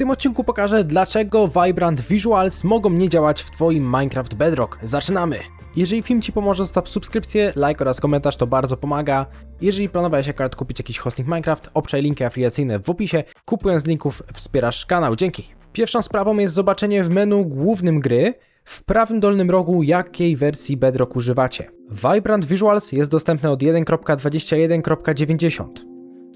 tym odcinku pokażę, dlaczego Vibrant Visuals mogą nie działać w Twoim Minecraft Bedrock. Zaczynamy! Jeżeli film Ci pomoże, zostaw subskrypcję, like oraz komentarz, to bardzo pomaga. Jeżeli planowałeś akurat kupić jakiś hosting Minecraft, obczaj linki afiliacyjne w opisie. Kupując linków wspierasz kanał, dzięki. Pierwszą sprawą jest zobaczenie w menu głównym gry, w prawym dolnym rogu jakiej wersji Bedrock używacie. Vibrant Visuals jest dostępny od 1.21.90.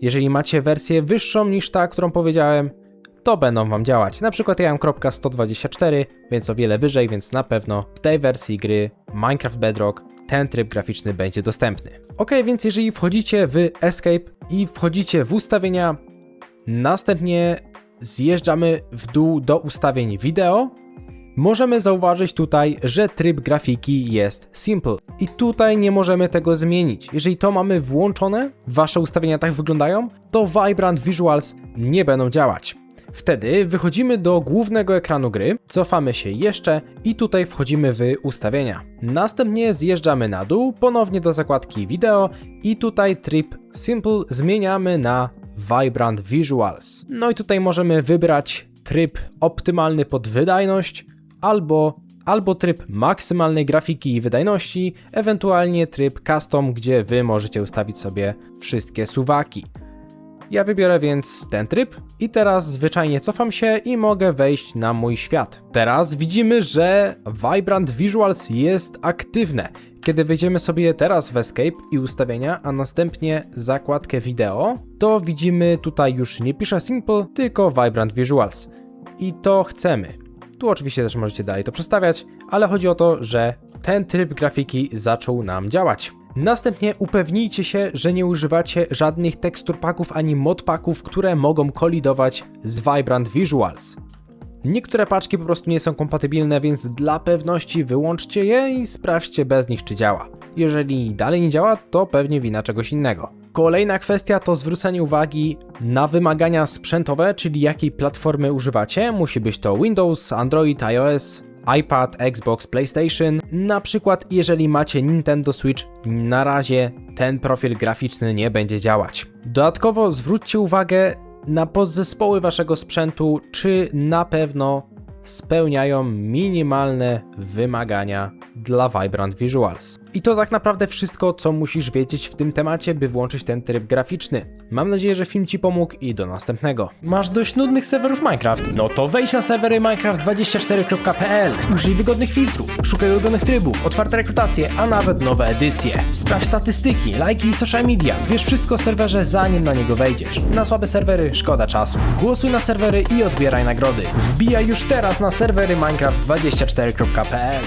Jeżeli macie wersję wyższą niż ta, którą powiedziałem, to będą Wam działać. Na przykład ja mam .124, więc o wiele wyżej, więc na pewno w tej wersji gry Minecraft Bedrock ten tryb graficzny będzie dostępny. Ok, więc jeżeli wchodzicie w Escape i wchodzicie w ustawienia, następnie zjeżdżamy w dół do ustawień wideo, możemy zauważyć tutaj, że tryb grafiki jest Simple. I tutaj nie możemy tego zmienić. Jeżeli to mamy włączone, wasze ustawienia tak wyglądają, to Vibrant Visuals nie będą działać. Wtedy wychodzimy do głównego ekranu gry, cofamy się jeszcze i tutaj wchodzimy w ustawienia. Następnie zjeżdżamy na dół, ponownie do zakładki wideo i tutaj tryb Simple zmieniamy na Vibrant Visuals. No i tutaj możemy wybrać tryb optymalny pod wydajność albo albo tryb maksymalnej grafiki i wydajności, ewentualnie tryb custom, gdzie wy możecie ustawić sobie wszystkie suwaki. Ja wybiorę więc ten tryb i teraz zwyczajnie cofam się i mogę wejść na mój świat. Teraz widzimy, że Vibrant Visuals jest aktywne. Kiedy wejdziemy sobie teraz w Escape i ustawienia, a następnie zakładkę wideo, to widzimy tutaj już nie pisze Simple, tylko Vibrant Visuals. I to chcemy. Tu oczywiście też możecie dalej to przestawiać, ale chodzi o to, że ten tryb grafiki zaczął nam działać. Następnie upewnijcie się, że nie używacie żadnych tekstur paków ani modpaków, które mogą kolidować z Vibrant Visuals. Niektóre paczki po prostu nie są kompatybilne, więc dla pewności wyłączcie je i sprawdźcie bez nich, czy działa. Jeżeli dalej nie działa, to pewnie wina czegoś innego. Kolejna kwestia to zwrócenie uwagi na wymagania sprzętowe, czyli jakiej platformy używacie. Musi być to Windows, Android, iOS, iPad, Xbox, PlayStation. Na przykład, jeżeli macie Nintendo Switch, na razie ten profil graficzny nie będzie działać. Dodatkowo zwróćcie uwagę na podzespoły waszego sprzętu, czy na pewno spełniają minimalne wymagania dla Vibrant Visuals. I to tak naprawdę wszystko, co musisz wiedzieć w tym temacie, by włączyć ten tryb graficzny. Mam nadzieję, że film Ci pomógł i do następnego. Masz dość nudnych serwerów Minecraft? No to wejdź na serwery minecraft24.pl, użyj wygodnych filtrów, szukaj ulubionych trybów, otwarte rekrutacje, a nawet nowe edycje. Sprawdź statystyki, lajki i social media. Wiesz wszystko o serwerze zanim na niego wejdziesz. Na słabe serwery szkoda czasu. Głosuj na serwery i odbieraj nagrody. Wbijaj już teraz na serwery minecraft24.pl